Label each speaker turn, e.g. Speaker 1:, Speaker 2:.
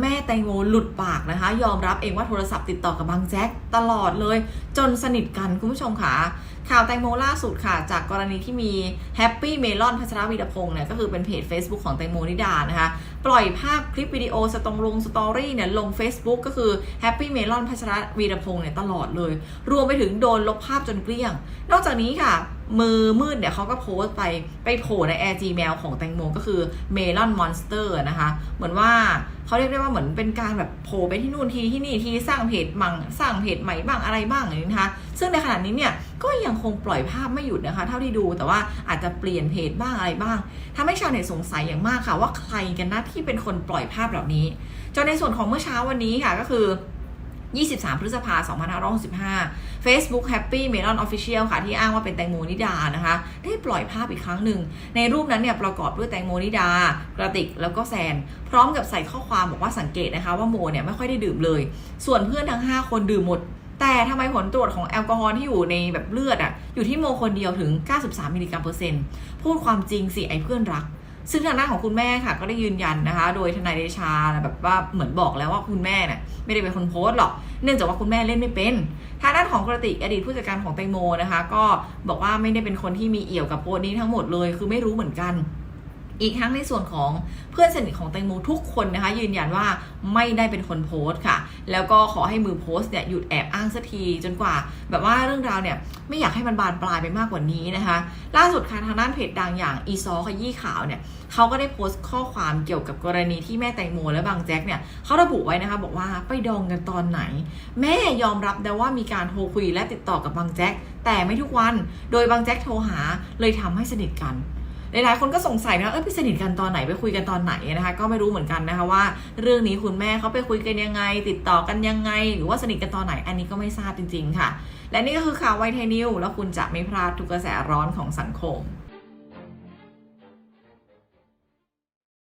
Speaker 1: แม่แตงโมหลุดปากนะคะ ยอมรับเองว่าโทรศัพท์ติดต่อกับบางแจ็คตลอดเลย จนสนิทกันคุณผู้ชมค่ะข่าวแตงโมล่าสุดค่ะ จากกรณีที่มีแฮปปี้เมลอนพัชรวีรพงศ์เนี่ยก็คือเป็นเพจ Facebook ของแตงโมนิดานะคะ ปล่อยภาพคลิปวิดีโอสตองลงสตอรี่เนี่ยลง Facebook ก็คือแฮปปี้เมลอนพัชรวีรพงศ์เนี่ยตลอดเลย รวมไปถึงโดนลบภาพจนเกลี้ยง นอกจากนี้ค่ะ มือมืดเนี่ยเขาก็โพสต์ไปไปโผล่ใน Air Gmail ของแตงโมก็คือ Melon Monster นะคะ เหมือนว่าเขาเรียกได้ว่าเหมือนเป็นการแบบโผล่ไปที่นู่นทีที่นี่ทีสร้างเพจมังสร้างเพจใหม่บ้างอะไรบ้างอย่างนี้นะคะ ซึ่งในขณะนี้เนี่ยก็ยังคงปล่อยภาพไม่หยุดนะคะ เท่าที่ดูแต่ว่าอาจจะเปลี่ยนเพจบ้างอะไรบ้างทำให้ชาวเน็ตสงสัยอย่างมากค่ะ ว่าใครกันนะที่เป็นคนปล่อยภาพเหล่านี้จนในส่วนของเมื่อเช้าวันนี้ค่ะก็คือ 23 พฤษภาคม2565 Facebook Happy Melon Official ค่ะ ที่อ้างว่าเป็นแตงโมนิดานะคะ ได้ปล่อยภาพอีกครั้งหนึ่ง ในรูปนั้นเนี่ยประกอบด้วยแตงโมนิดา กระติกแล้วก็แซน พร้อมกับใส่ข้อความบอกว่าสังเกตนะคะว่าโมเนี่ยไม่ค่อยได้ดื่มเลย ส่วนเพื่อนทั้ง 5 คนดื่มหมด แต่ทำไมผลตรวจของแอลกอฮอล์ที่อยู่ในแบบเลือดอะอยู่ที่โมคนเดียวถึง 93 มิลลิกรัมเปอร์เซ็นต์พูดความจริงสิไอ้เพื่อนรัก ซึ่งทางด้านของคุณแม่ค่ะ ก็ได้ยืนยันนะคะ โดยทนายเดชาแบบว่าเหมือนบอกแล้วว่าคุณแม่เนี่ยไม่ได้เป็นคนโพสต์หรอก เนื่องจากว่าคุณแม่เล่นไม่เป็นทางด้านของกระติกอดีตผู้จัดการของแตงโมนะคะ ก็บอกว่าไม่ได้เป็นคนที่มีเอี่ยวกับโพสต์นี้ทั้งหมดเลย คือไม่รู้เหมือนกัน อีกทั้งในส่วนของเพื่อนสนิทของแตงโมทุกคนนะคะ ยืนยันว่าไม่ได้เป็นคนโพสต์ค่ะ แล้วก็ขอให้มือโพสต์เนี่ยหยุดแอบอ้างสักทีจนกว่า แบบว่าเรื่องราวเนี่ยไม่อยากให้มันบานปลายไปมากกว่านี้นะคะ ล่าสุดค่ะทางด้านเพจดังอย่างอีซอขยี้ข่าวเนี่ยเขาก็ได้โพสต์ข้อความเกี่ยวกับกรณีที่แม่แตงโมและบางแจ็คเนี่ยเขาระบุไว้นะคะบอกว่าไปดองกันตอนไหน แม่ยอมรับนะว่ามีการโทรคุยและติดต่อกับบางแจ็คแต่ไม่ทุกวัน โดยบางแจ็คโทรหาเลยทำให้สนิทกัน หลายๆคนก็สงสัยนะเออไปสนิทกันตอนไหนไปคุยกันตอนไหนนะคะก็ไม่รู้เหมือนกันนะคะว่า เรื่องนี้คุณแม่เขาไปคุยกันยังไง ติดต่อกันยังไง หรือว่าสนิทกันตอนไหนอันนี้ก็ไม่ทราบจริง ๆ ค่ะ และนี่ก็คือข่าวไวเทนิวแล้วคุณจะไม่พลาดทุกกระแสร้อนของสังคม